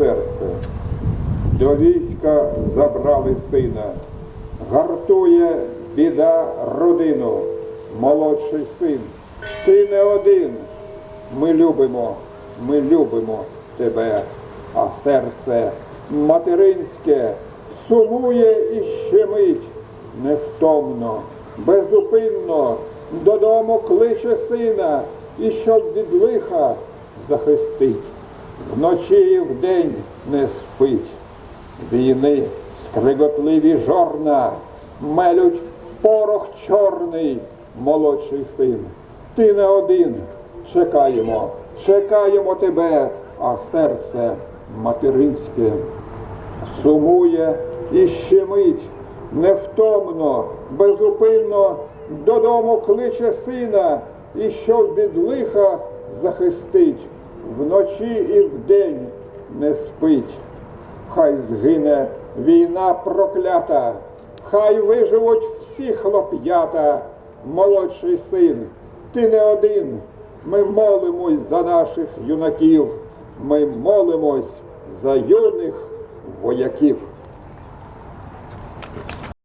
серце. До війська забрали сина, гартує біда родину, молодший син. Ти не один. Ми любимо, ми любимо тебе, а серце материнське сумує і щемить невтомно, безупинно додому кличе сина, і щоб від лиха захистить. Вночі і вдень не спить. Війни скриготливі жорна, мелють порох чорний, молодший син. Ти не один. Чекаємо, чекаємо тебе, а серце материнське сумує і щемить, невтомно, безупинно додому кличе сина, і щоб від лиха захистить, вночі і вдень не спить. Хай згине війна проклята, хай виживуть всі хлоп'ята, молодший син, ти не один. Ми молимось за наших юнаків, ми молимось за юних вояків.